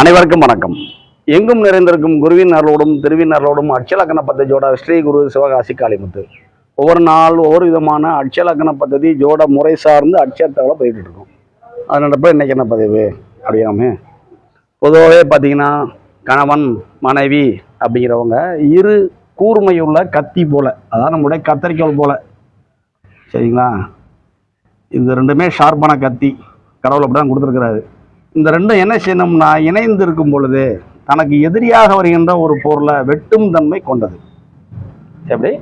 அனைவருக்கும் வணக்கம். எங்கும் நிறைந்திருக்கும் குருவின் அருளோடும் திருவின் அருளோடும் அட்சலக்கண பத்ததியோட ஸ்ரீ குரு சிவகாசி காளிமுத்து. ஒவ்வொரு நாள் ஒவ்வொரு விதமான அட்சலக்கண பத்ததி ஜோட முறை சார்ந்து அட்சத்தோட போயிட்டு இருக்கோம் அதனப்ப இன்னைக்கு என்ன பதிவு அப்படியாமே? பொதுவாகவே பார்த்தீங்கன்னா கணவன் மனைவி அப்படிங்கிறவங்க இரு கூர்மையுள்ள கத்தி போல அதான் நம்முடைய கத்தரிக்கோள் போல. சரிங்களா? இது ரெண்டுமே ஷார்ப்பான கத்தி. கடவுள் அப்படி தான் கொடுத்துருக்குறாரு. இந்த ரெண்டும் என்ன செய்யணும்னா இணைந்து இருக்கும் பொழுது தனக்கு எதிரியாக வருகின்ற ஒரு பொருளை வெட்டும் தன்மை கொண்டது. எப்படி?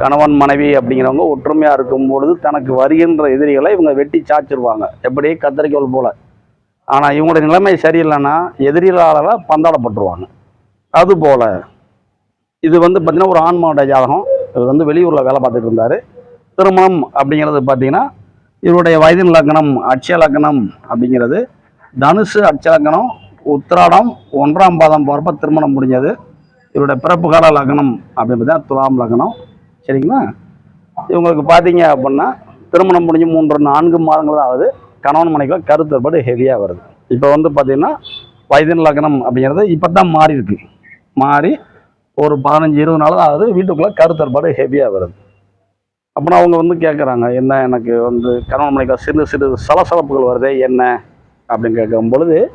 கணவன் மனைவி அப்படிங்கிறவங்க ஒற்றுமையாக இருக்கும் பொழுது தனக்கு வருகின்ற எதிரிகளை இவங்க வெட்டி சாச்சிருவாங்க. எப்படி? கத்தரிக்கோள் போல. ஆனால் இவங்களுடைய நிலைமை சரியில்லைன்னா எதிரிகளால் பந்தாடப்பட்டுருவாங்க. அதுபோல் இது வந்து பார்த்திங்கன்னா ஒரு ஆண்மாவுடைய ஜாதகம். இவர் வந்து வெளியூரில் வேலை பார்த்துட்டு இருந்தார். திருமணம் அப்படிங்கிறது பார்த்தீங்கன்னா இவருடைய வயதின் லக்னம் அட்சய லக்னம் அப்படிங்கிறது தனுசு அச்சலக்கணம் உத்திராடம் ஒன்றாம் பாதம் போகிறப்ப திருமணம் முடிஞ்சது. இவருடைய பிறப்பு கால லக்னம் அப்படின்னு தான் துலாம் லக்னம். சரிங்களா? இவங்களுக்கு பார்த்தீங்க அப்படின்னா திருமணம் முடிஞ்சு மூன்று நான்கு மாதங்கள் தான் ஆகுது. கணவன் மனைவிக்கு கருத்தற்பாடு ஹெவியாக வருது. இப்போ வந்து பார்த்தீங்கன்னா வயதின் லக்னம் அப்படிங்கிறது இப்போ தான் மாறி இருக்கு. மாறி ஒரு பதினஞ்சு இருபது நாள் தான் ஆகுது. வீட்டுக்குள்ளே கருத்தற்பாடு ஹெவியாக வருது. அப்புறம் அவங்க வந்து கேட்குறாங்க என்ன எனக்கு வந்து கணவன் மனைவி சிறு சிறு சலசலப்புகள் வருதே என்ன? அப்படின்னு கேட்கும் பொழுது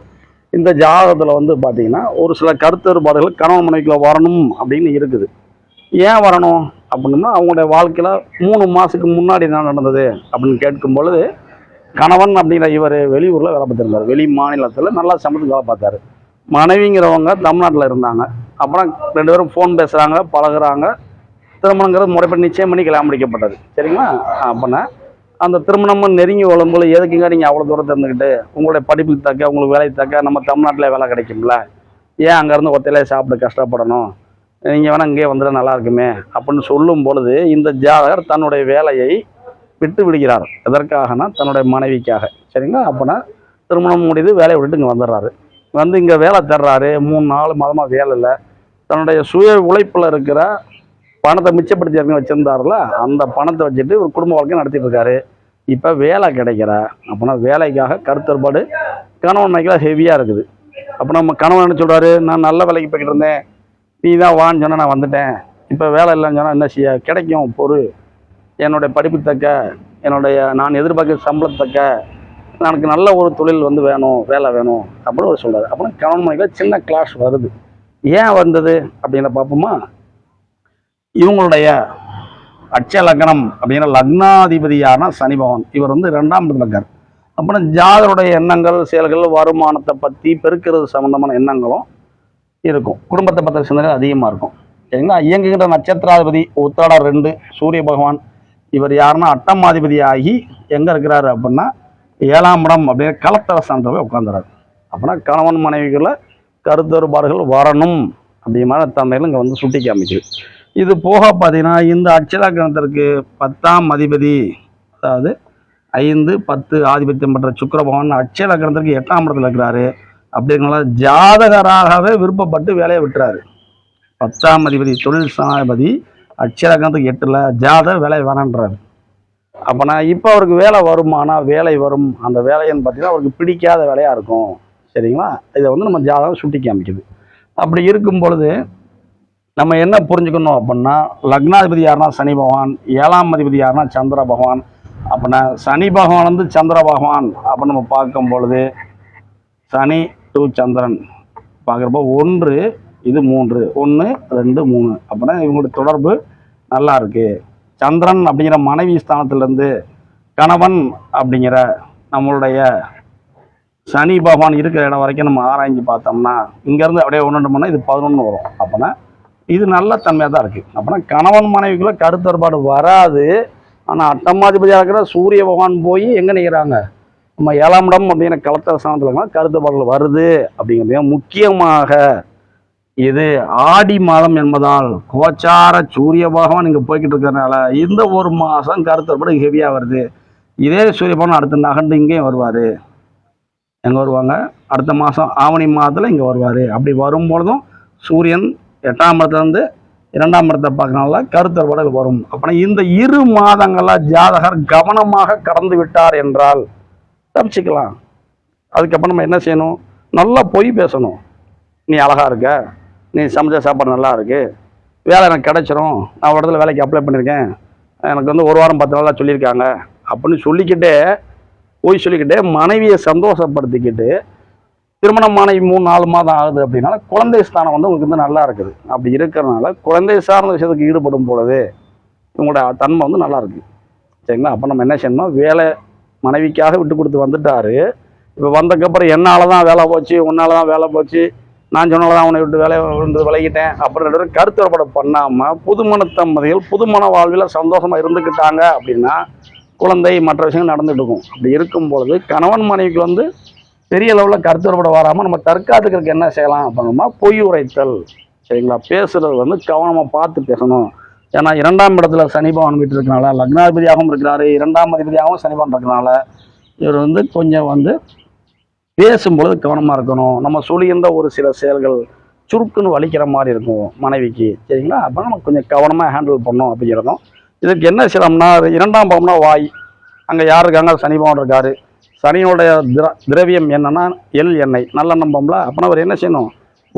இந்த ஜாதகத்தில் வந்து பார்த்திங்கன்னா ஒரு சில கருத்தறுபாடுகள் கணவன் மனைவிக்குள்ள வரணும் அப்படின்னு இருக்குது. ஏன் வரணும்? அப்படின்னா அவங்களுடைய வாழ்க்கையில் மூணு மாதத்துக்கு முன்னாடி என்ன நடந்தது? அப்படின்னு கேட்கும் பொழுது கணவன் அப்படிங்கிற இவர் வெளியூரில் வேலை பார்த்துருந்தார். வெளி மாநிலத்தில் நல்லா சமத்து வேலை பார்த்தாரு. மனைவிங்கிறவங்க தமிழ்நாட்டில் இருந்தாங்க. அப்புறம் ரெண்டு பேரும் ஃபோன் பேசுகிறாங்க பழகுறாங்க. திருமணங்கிறது முறைப்படி நிச்சயம் பண்ணி கல்யாணம் முடிக்கப்பட்டது. சரிங்களா? அப்படின்னா அந்த திருமணம் நெருங்கி வரும்போது எதுக்குங்க நீங்கள் அவ்வளோ தூரத்தில் இருந்துக்கிட்டு உங்களுடைய படிப்புக்கு தக்க உங்களுக்கு வேலைக்கு தக்க நம்ம தமிழ்நாட்டில் வேலை கிடைக்கும்ல. ஏன் அங்கேருந்து ஒத்தையிலே சாப்பிட்டு கஷ்டப்படணும்? நீங்கள் வேணால் இங்கேயே வந்துட நல்லா இருக்குமே. அப்படின்னு சொல்லும் பொழுது இந்த ஜாதகர் தன்னுடைய வேலையை விட்டு விடுகிறார். எதற்காகனா? தன்னுடைய மனைவிக்காக. சரிங்களா? அப்போனா திருமணம் முடிது வேலையை விட்டுட்டு இங்கே வந்துடுறாரு. வந்து இங்கே வேலை தர்றாரு மூணு நாலு மாதமாக வேலை இல்லை. தன்னுடைய சுய உழைப்பில் இருக்கிற பணத்தை மிச்சப்படுத்தி ஏற்கனவே வச்சுருந்தாருல அந்த பணத்தை வச்சுட்டு ஒரு குடும்ப வாழ்க்கை நடத்திட்டு இருக்காரு இப்போ வேலை கிடைக்கிற அப்போனா வேலைக்காக கருத்தற்பாடு கணவன் மனைவிலாம் ஹெவியாக இருக்குது. அப்போ நம்ம கணவன் என்ன சொல்கிறாரு நான் நல்ல வேலைக்கு போய்கிட்டு இருந்தேன். நீ தான் வான்னு சொன்னால் நான் வந்துட்டேன். இப்போ வேலை இல்லைன்னு சொன்னால் என்ன செய்ய? கிடைக்கும் பொறு. என்னுடைய படிப்பு தக்க என்னுடைய நான் எதிர்பார்க்குற சம்பளத்தக்க எனக்கு நல்ல ஒரு தொழில் வந்து வேணும் வேலை வேணும். அப்படின்னு ஒரு சொல்கிறார் அப்புறம் கணவன் மனைவியில் சின்ன கிளாஷ் வருது. ஏன் வந்தது? அப்படின்னு பார்ப்போமா? இவங்களுடைய அட்சய லக்னம் அப்படின்னா லக்னாதிபதி யாருன்னா சனி பகவான். இவர் வந்து ரெண்டாம் இடத்துல இருக்கார். அப்புறம் ஜாதருடைய எண்ணங்கள் செயல்கள் வருமானத்தை பற்றி பெருக்கிறது சம்மந்தமான எண்ணங்களும் இருக்கும். குடும்பத்தை பற்றிய சிந்தனை அதிகமாக இருக்கும். சரிங்களா இயங்குகின்ற நட்சத்திராதிபதி உத்திராடம் ரெண்டு சூரிய பகவான். இவர் யாருன்னா அட்டமாதிபதி ஆகி எங்கே இருக்கிறாரு அப்படின்னா ஏழாம் இடம் அப்படின்னு களத்தர சார்ந்த போய் உட்காந்துறாரு அப்படின்னா கணவன் மனைவிகளை கருத்தொருபாடுகள் வரணும் அப்படிங்கிற தன்மையில் இங்கே வந்து சுட்டி காமிக்குது இது போக பார்த்தீங்கன்னா இந்த அட்சலாக்கணத்திற்கு பத்தாம் அதிபதி அதாவது ஐந்து பத்து ஆதிபத்தியம் பெற்ற சுக்கரபவன் பகவான் அட்சலக்கணத்திற்கு எட்டாம் இடத்துல இருக்கிறாரு. அப்படிங்கிறனால ஜாதகராகவே விருப்பப்பட்டு வேலையை விட்டுறாரு. பத்தாம் அதிபதி தொழில் சனாதிபதி அட்சலக்கணத்துக்கு எட்டில் ஜாதக வேலை வேணான்றாரு. அப்போனா இப்போ அவருக்கு வேலை வருமானா வேலை வரும் அந்த வேலைன்னு பார்த்தீங்கன்னா அவருக்கு பிடிக்காத வேலையாக இருக்கும். சரிங்களா? இதை வந்து நம்ம ஜாதகம் சுட்டி காமிக்குது. அப்படி இருக்கும் பொழுது நம்ம என்ன புரிஞ்சுக்கணும் அப்படின்னா லக்னாதிபதி யாருன்னா சனி பகவான் ஏழாம் அதிபதி யாருன்னா சந்திர பகவான் அப்படின்னா சனி பகவான் வந்து சந்திர பகவான் அப்படின்னு நம்ம பார்க்கும் பொழுது சனி டு சந்திரன் பார்க்குறப்போ ஒன்று இது மூன்று ஒன்று ரெண்டு மூணு அப்படின்னா இவங்களுடைய தொடர்பு நல்லா இருக்கு. சந்திரன் அப்படிங்கிற மனைவி ஸ்தானத்திலேருந்து கணவன் அப்படிங்கிற நம்மளுடைய சனி பகவான் இருக்கிற இடம் வரைக்கும் நம்ம ஆராய்ஞ்சு பார்த்தோம்னா இங்கேருந்து அப்படியே ஒன்று ரெண்டு மணி இது பதினொன்று வரும். அப்படின்னா இது நல்ல தன்மையாக தான் இருக்குது அப்படின்னா கணவன் மனைவிக்குள்ளே கருத்தொருபாடு வராது. ஆனால் அட்டமாதிபதியாக இருக்கிற சூரிய பகவான் போய் எங்கே நிற்கிறாங்க நம்ம ஏழாம் இடம் அப்படிங்கிற கலத்தர ஸ்தானத்தில் கருத்தொருபாடுகள் வருது அப்படிங்கிறது முக்கியமாக இது. ஆடி மாதம் என்பதால் கோச்சார சூரிய பகவான் இங்கே போய்கிட்டு இருக்கிறதுனால இந்த ஒரு மாதம் கருத்தொருபாடு ஹெவியாக வருது. இதே சூரிய பகவான் அடுத்த நகண்டு இங்கேயும் வருவார். எங்கே வருவாங்க? அடுத்த மாதம் ஆவணி மாதத்தில் இங்கே வருவார். அப்படி வரும்பொழுதும் சூரியன் எட்டாம் இடத்துலேருந்து இரண்டாம் இடத்தை பார்க்கறனால கருத்தறுபாடுகள் வரும். அப்படின்னா இந்த இரு மாதங்களாக ஜாதகர் கவனமாக கடந்து விட்டார் என்றால் தப்பிச்சுக்கலாம். அதுக்கப்புறம் நம்ம என்ன செய்யணும்? நல்லா பொய் பேசணும். நீ அழகாக இருக்க. நீ சமைச்ச சாப்பாடு நல்லா இருக்கு. வேலை எனக்கு கிடைச்சிரும். நான் ஒரு இடத்துல வேலைக்கு அப்ளை பண்ணியிருக்கேன் எனக்கு வந்து ஒரு வாரம் பத்து நாளாக சொல்லியிருக்காங்க. அப்படின்னு சொல்லிக்கிட்டே போய் சொல்லிக்கிட்டே மனைவியை சந்தோஷப்படுத்திக்கிட்டு திருமணம் மனைவி மூணு நாலு மாதம் ஆகுது அப்படின்னால குழந்தை ஸ்தானம் வந்து உங்களுக்கு வந்து நல்லா இருக்குது. அப்படி இருக்கிறனால குழந்தை சார்ந்த விஷயத்துக்கு ஈடுபடும் பொழுது உங்களோட தன்மை வந்து நல்லா இருக்கு. சரிங்களா? அப்போ நம்ம என்ன செய்யணும் வேலை மனைவிக்காக விட்டு கொடுத்து வந்துட்டாரு. இப்போ வந்ததுக்கப்புறம் என்னால் தான் வேலை போச்சு உன்னால தான் வேலை போச்சு. நான் சொன்னால தான் அவனை விட்டு வேலையை விழுந்து விலகிட்டேன். அப்படின்ற கருத்து வேறுபாடு பண்ணாமல் புதுமண தம்பதிகள் புதுமண வாழ்வில் சந்தோஷமாக இருந்துக்கிட்டாங்க அப்படின்னா குழந்தை மற்ற விஷயங்கள் நடந்துட்டு இருக்கும். அப்படி இருக்கும் பொழுது கணவன் மனைவிக்கு வந்து பெரிய லெவலில் கருத்து வராமல் நம்ம தற்காத்துக்கிறதுக்கு என்ன செய்யலாம் அப்படின்னா பொய் உரைத்தல். சரிங்களா? பேசுகிறது வந்து கவனமாக பார்த்து பேசணும். ஏன்னா இரண்டாம் இடத்துல சனி பகவான் வீட்டு இருக்கனால லக்னாதிபதியாகவும் இருக்கிறாரு. இரண்டாம் அதிபதியாகவும் சனி பகவான் இருக்கனால இவர் வந்து கொஞ்சம் வந்து பேசும்பொழுது கவனமாக இருக்கணும். நம்ம சொல்லியிருந்த ஒரு சில செயல்கள் சுருக்குன்னு வலிக்கிற மாதிரி இருக்கும் மனைவிக்கு. சரிங்களா? அப்போ நம்ம கொஞ்சம் கவனமாக ஹேண்டில் பண்ணணும் அப்படிங்கிறதும். இதுக்கு என்ன செய்யலாம்னா இரண்டாம் பாவம்னா வாய். அங்கே யார் இருக்காங்க? சனி இருக்காரு. சனியோடைய திர திரவியம் என்னன்னா எள் எண்ணெய். நல்லெண்ணம் பம்பல அப்போனா அவர் என்ன செய்யணும்?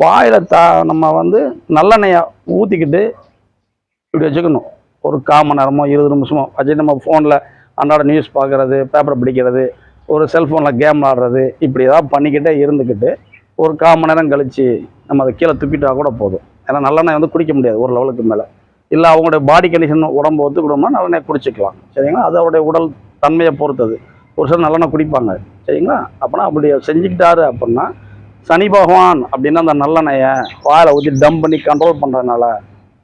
வாயில் தா நம்ம வந்து நல்லெண்ணெயை ஊற்றிக்கிட்டு இப்படி வச்சுக்கணும். ஒரு கால் மணி நேரமோ இருபது நிமிஷமோ வச்சு நம்ம ஃபோனில் அன்றாட நியூஸ் பார்க்குறது பேப்பர் பிடிக்கிறது ஒரு செல்ஃபோனில் கேம் விளாடுறது இப்படி ஏதாவது பண்ணிக்கிட்டே இருந்துக்கிட்டு ஒரு கால் மணி நேரம் கழித்து நம்ம அதை கீழே துப்பிட்டா கூட போதும். ஏன்னா நல்லெண்ணெய் வந்து குடிக்க முடியாது ஒரு லெவலுக்கு மேலே. இல்லை அவங்களுடைய பாடி கண்டிஷன் உடம்பு ஒத்துக்கிட்டோம்னா நல்லெண்ணெய் குடிச்சிக்கலாம். சரிங்களா? அது அவருடைய உடல் தன்மையை பொறுத்தது. ஒரு சிலர் நல்லெண்ணெய் குடிப்பாங்க. சரிங்களா? அப்போனா அப்படி செஞ்சுக்கிட்டாரு அப்படின்னா சனி பகவான் அப்படின்னா அந்த நல்லெண்ணெயை வாயில் ஊற்றி டம் பண்ணி கண்ட்ரோல் பண்ணுறதுனால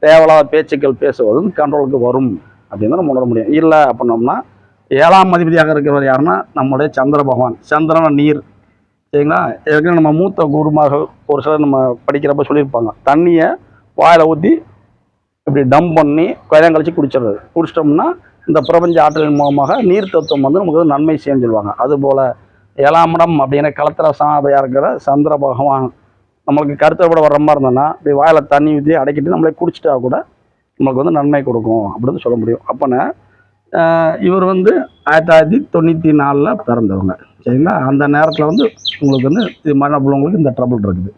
தேவையில்லாத பேச்சுக்கள் பேசுவதும் கண்ட்ரோலுக்கு வரும் அப்படின்னு தான் நம்ம உணர முடியும். இல்லை அப்படின்னோம்னா ஏழாம் அதிபதியாக இருக்கிறவர் யாருன்னா நம்முடைய சந்திர பகவான். சந்திரன நீர். சரிங்களா? ஏற்கனவே நம்ம மூத்த குருமாக ஒரு சிலர் நம்ம படிக்கிறப்ப சொல்லியிருப்பாங்க. தண்ணியை வாயில் ஊற்றி இப்படி டம்ப் பண்ணி கொஞ்சம் கழிச்சு குடிச்சிடுறது. குடிச்சிட்டோம்னா இந்த பிரபஞ்ச ஆற்றலின் மூலமாக நீர் தத்துவம் வந்து நமக்கு வந்து நன்மை செய்யும் சொல்லுவாங்க. அதுபோல் ஏழாம் இடம் அப்படின்னு களத்திர சாதையாக இருக்கிற சந்திர பகவான். நம்மளுக்கு கருத்தப்பட வர்ற மாதிரி இருந்தோன்னா இப்படி வாயில் தண்ணி ஊற்றி அடைக்கிட்டு நம்மளே குடிச்சிட்டா கூட நம்மளுக்கு வந்து நன்மை கொடுக்கும் அப்படின்னு சொல்ல முடியும். அப்போனா இவர் வந்து ஆயிரத்தி தொள்ளாயிரத்தி தொண்ணூற்றி நாலில் பிறந்தவங்க. சரிங்களா? அந்த நேரத்தில் வந்து உங்களுக்கு வந்து இது மரண உள்ளவங்களுக்கு இந்த ட்ரபிள் இருக்குது.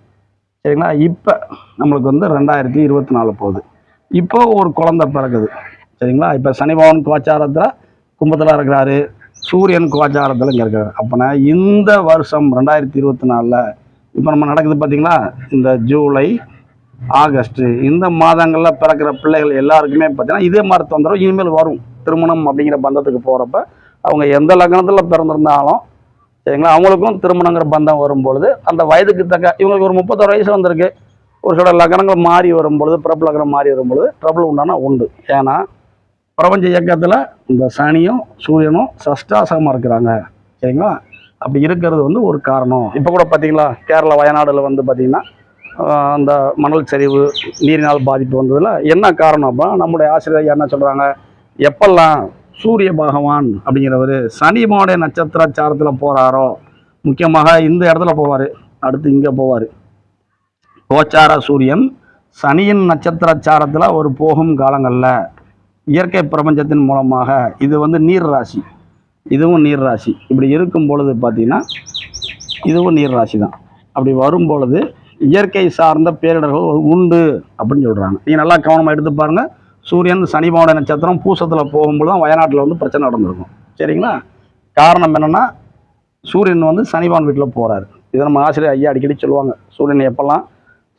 சரிங்களா? இப்போ நம்மளுக்கு வந்து ரெண்டாயிரத்தி இருபத்தி நாலு போகுது. இப்போ ஒரு குழந்த பிறக்குது. சரிங்களா? இப்போ சனி பகவான் கோச்சாரத்தில் கும்பத்தில் இருக்கிறாரு. சூரியன் கோச்சாரத்தில் இங்கே இருக்காரு. அப்போனா இந்த வருஷம் ரெண்டாயிரத்தி இருபத்தி நாலில் இப்போ நம்ம நடக்குது பார்த்தீங்களா இந்த ஜூலை ஆகஸ்ட்டு இந்த மாதங்களில் பிறக்கிற பிள்ளைகள் எல்லாருக்குமே பார்த்தீங்கன்னா இதே மாதிரி தொந்தரவு இனிமேல் வரும். திருமணம் அப்படிங்கிற பந்தத்துக்கு போகிறப்ப அவங்க எந்த லக்னத்தில் பிறந்திருந்தாலும் சரிங்களா? அவங்களுக்கும் திருமணங்கிற பந்தம் வரும்பொழுது அந்த வயதுக்கு தக்க இவங்களுக்கு ஒரு முப்பத்தொரு வயசு வந்திருக்கு. ஒரு சில லக்னங்கள் மாறி வரும்பொழுது பிரபு லக்னம் மாறி வரும்பொழுது ட்ரபிள் உண்டானா உண்டு. ஏன்னா பிரபஞ்ச இயக்கத்தில் இந்த சனியும் சூரியனும் சஷ்டாசகமாக இருக்கிறாங்க. சரிங்களா? அப்படி இருக்கிறது வந்து ஒரு காரணம். இப்போ கூட பார்த்தீங்களா கேரளா வயநாடில் வந்து பார்த்தீங்கன்னா அந்த மணல் சரிவு நீரினால் பாதிப்பு வந்ததில் என்ன காரணம் அப்போ நம்முடைய ஆசிரியர் என்ன சொல்கிறாங்க எப்பெல்லாம் சூரிய பகவான் அப்படிங்கிறவர் சனிமாவுடைய நட்சத்திர சாரத்தில் போகிறாரோ முக்கியமாக இந்த இடத்துல போவார் அடுத்து இங்கே போவார். கோச்சார சூரியன் சனியின் நட்சத்திர சாரத்தில் ஒரு போகும் காலங்களில் இயற்கை பிரபஞ்சத்தின் மூலமாக இது வந்து நீர் ராசி. இதுவும் நீர் ராசி. இப்படி இருக்கும் பொழுது பார்த்திங்கன்னா இதுவும் நீர் ராசி தான். அப்படி வரும் பொழுது இயற்கை சார்ந்த பேரிடர்கள் உண்டு அப்படின்னு சொல்கிறாங்க நீங்கள் நல்லா கவனமாக எடுத்து பாருங்கள் சூரியன் சனிபாவோட நட்சத்திரம் பூசத்தில் போகும்போது தான் வயநாட்டில் வந்து பிரச்சனை நடந்திருக்கும். சரிங்களா? காரணம் என்னென்னா சூரியன் வந்து சனிபான் வீட்டில் போகிறாரு இதை நம்ம ஆசிரியர் ஐயா அடிக்கடி சொல்லுவாங்க. சூரியன் எப்போல்லாம்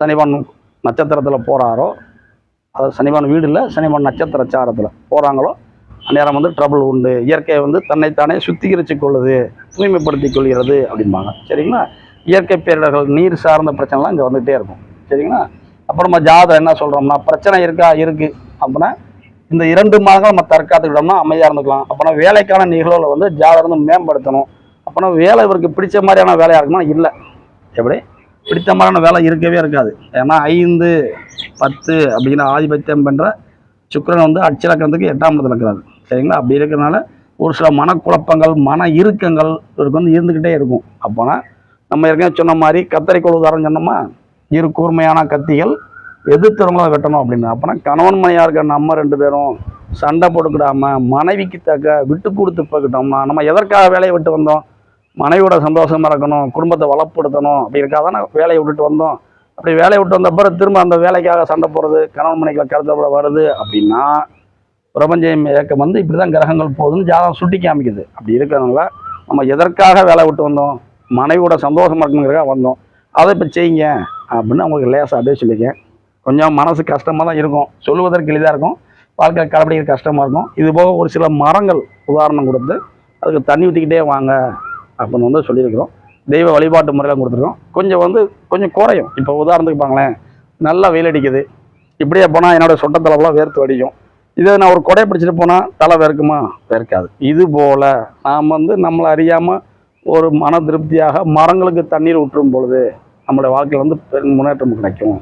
சனிபான் நட்சத்திரத்தில் போகிறாரோ அதாவது சனிபான் வீடு இல்லை சனிபான் நட்சத்திர சாரத்தில். போகிறாங்களோ அந்நேரம் வந்து ட்ரபிள் உண்டு. இயற்கை வந்து தன்னைத்தானே சுத்திகரித்து கொள்ளுது தூய்மைப்படுத்தி கொள்கிறது அப்படிம்பாங்க. சரிங்களா? இயற்கை பேரிடர்கள் நீர் சார்ந்த பிரச்சனைலாம் இங்கே வந்துகிட்டே இருக்கும். சரிங்களா? அப்புறமா நம்ம ஜாதகம் என்ன சொல்கிறோம்னா பிரச்சனை இருக்கா? இருக்குது அப்படின்னா இந்த இரண்டு மாதங்கள் நம்ம தற்காத்துக்கிட்டோம்னா அமைதியாக இருந்துக்கலாம். அப்போனா வேலைக்கான நிகழ்வுகளை வந்து ஜாதகம் வந்து மேம்படுத்தணும். அப்போனா வேலை இவருக்கு பிடிச்ச மாதிரியான வேலையாக இருக்குமா? இல்லை. எப்படி? பிடித்த மாதிரியான வேலை இருக்கவே இருக்காது. ஏன்னா ஐந்து பத்து அப்படிங்கிற ஆதிபத்தியம் பண்ணுற சுக்கரன் வந்து அச்சலக்கணத்துக்கு எட்டாம் இடத்துல இருக்கிறாரு. சரிங்களா? அப்படி இருக்கிறனால ஒரு சில மனக்குழப்பங்கள் மன இறுக்கங்கள் இவருக்கு வந்து இருந்துக்கிட்டே இருக்கும். அப்போனா நம்ம ஏற்கனவே சொன்ன மாதிரி கத்தரிக்கோள் உதாரணம் சொன்னோமா? இரு கூர்மையான கத்திகள் எதிர்த்தவங்கள வெட்டணும் அப்படின்னு. அப்போனா கணவன் மனையாக இருக்கிற நம்ம ரெண்டு பேரும் சண்டை போட்டுக்கிடாம மனைவிக்கு தக்க விட்டு கொடுத்து போய்கிட்டோம்னா நம்ம எதற்காக வேலையை விட்டு வந்தோம்? மனைவியோட சந்தோஷமாக இருக்கணும் குடும்பத்தை வளப்படுத்தணும் அப்படி இருக்காதான் வேலையை விட்டுட்டு வந்தோம். அப்படி வேலையை விட்டு வந்த பிறகு திரும்ப அந்த வேலைக்காக சண்டை போடுறது கணவன் மனைகளை கருத்து வருது அப்படின்னா பிரபஞ்சம் இயக்கம் வந்து இப்படி தான் கிரகங்கள் போகுதுன்னு ஜாதகம் சுட்டி காமிக்குது. அப்படி இருக்கிறனால நம்ம எதற்காக வேலை விட்டு வந்தோம்? மனைவியோட சந்தோஷமாக இருக்கணுங்கிறக்காக வந்தோம். அதை இப்போ செய்யுங்க அப்படின்னு அவங்களுக்கு லேசாக அப்படியே சொல்லியிருக்கேன். கொஞ்சம் மனசு கஷ்டமாக தான் இருக்கும். சொல்லுவதற்கு எளிதாக இருக்கும். வாழ்க்கை கடைபிடிக்க கஷ்டமாக இருக்கும். இது போக ஒரு சில மரங்கள் உதாரணம் கொடுத்து அதுக்கு தண்ணி ஊற்றிக்கிட்டே வாங்க அப்படின்னு வந்து சொல்லியிருக்கிறோம். தெய்வ வழிபாட்டு முறையில் கொடுத்துருக்கோம். கொஞ்சம் வந்து கொஞ்சம் குறையும். இப்போ உதாரணத்துக்கு பாங்களேன் நல்லா வெயில் அடிக்குது. இப்படியே போனால் என்னோட தலைவலாம் வேர்த்து அடிக்கும் இதே நான் ஒரு கொடையை பிடிச்சிட்டு போனால் தலை வேர்க்குமா? வேர்க்காது. இது போல் நாம் வந்து நம்மளை அறியாமல் ஒரு மன திருப்தியாக மரங்களுக்கு தண்ணீர் ஊற்றும் பொழுது நம்மளுடைய வாழ்க்கையில் வந்து பெரும் முன்னேற்றம் கிடைக்கும்.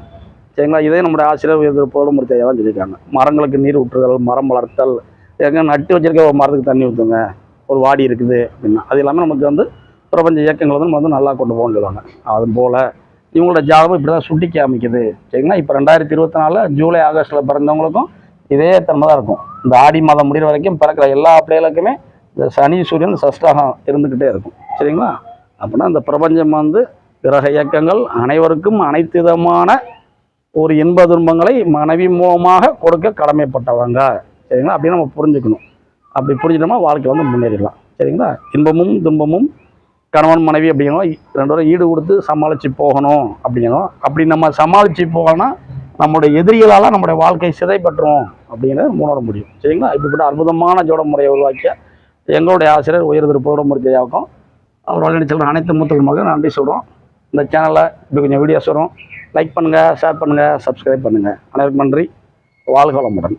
சரிங்களா? இதே நம்முடைய ஆசிரியர் உயர்ந்த போடுமுறை தான் சொல்லியிருக்காங்க. மரங்களுக்கு நீர் ஊற்றுதல் மரம் வளர்த்தல் எங்கே நட்டு வச்சிருக்க ஒரு மரத்துக்கு தண்ணி ஊற்றுங்க ஒரு வாடி இருக்குது அப்படின்னா. அது எல்லாமே நமக்கு வந்து பிரபஞ்ச இயக்கங்களை வந்து நம்ம வந்து நல்லா கொண்டு போகணும்னு சொல்லுவாங்க. அது போல் இவங்களோட ஜாதகம் இப்படி தான் சுட்டி காமிக்குது சரிங்களா? இப்போ ரெண்டாயிரத்தி இருபத்தி நாலில் ஜூலை ஆகஸ்ட்டில் பிறந்தவங்களுக்கும் இதே தன்மை தான் இருக்கும். இந்த ஆடி மாதம் முடிகிற வரைக்கும் பிறக்கிற எல்லா பிள்ளைகளுக்குமே இந்த சனி சூரியன் சஷ்டாகம் இருந்துக்கிட்டே இருக்கும். சரிங்களா? அப்படின்னா இந்த பிரபஞ்சம் வந்து கிரக இயக்கங்கள் அனைவருக்கும் அனைத்து விதமான ஒரு இன்ப துன்பங்களை மனைவி மூலமாக கொடுக்க கடமைப்பட்டவங்க. சரிங்களா? அப்படின்னு நம்ம புரிஞ்சுக்கணும். அப்படி புரிஞ்சிட்டோம்னா வாழ்க்கை வந்து முன்னேறிடலாம். சரிங்களா? இன்பமும் துன்பமும் கணவன் மனைவி அப்படிங்கிறோம் ரெண்டு பேரும் ஈடு கொடுத்து சமாளித்து போகணும் அப்படிங்கிறோம். அப்படி நம்ம சமாளித்து போகணும்னா நம்மளுடைய எதிரிகளால் நம்முடைய வாழ்க்கை சிதைப்பட்டுரும் அப்படிங்கிறத உணர முடியும். சரிங்களா? இப்படிப்பட்ட அற்புதமான ஜோட முறையை உருவாக்கிய எங்களுடைய ஆசிரியர் உயர் திரு பௌரமூர்த்தியாவுக்கும் அவர் நினைச்சல் அனைத்து மூத்தர்களுமாக நன்றி சொல்கிறோம் இந்த சேனலில் இப்படி கொஞ்சம் வீடியோஸ் வரும். லைக் பண்ணுங்கள் ஷேர் பண்ணுங்கள் சப்ஸ்கிரைப் பண்ணுங்கள் அனைவருக்கும் நன்றி. வாழ்க வளமுடன்.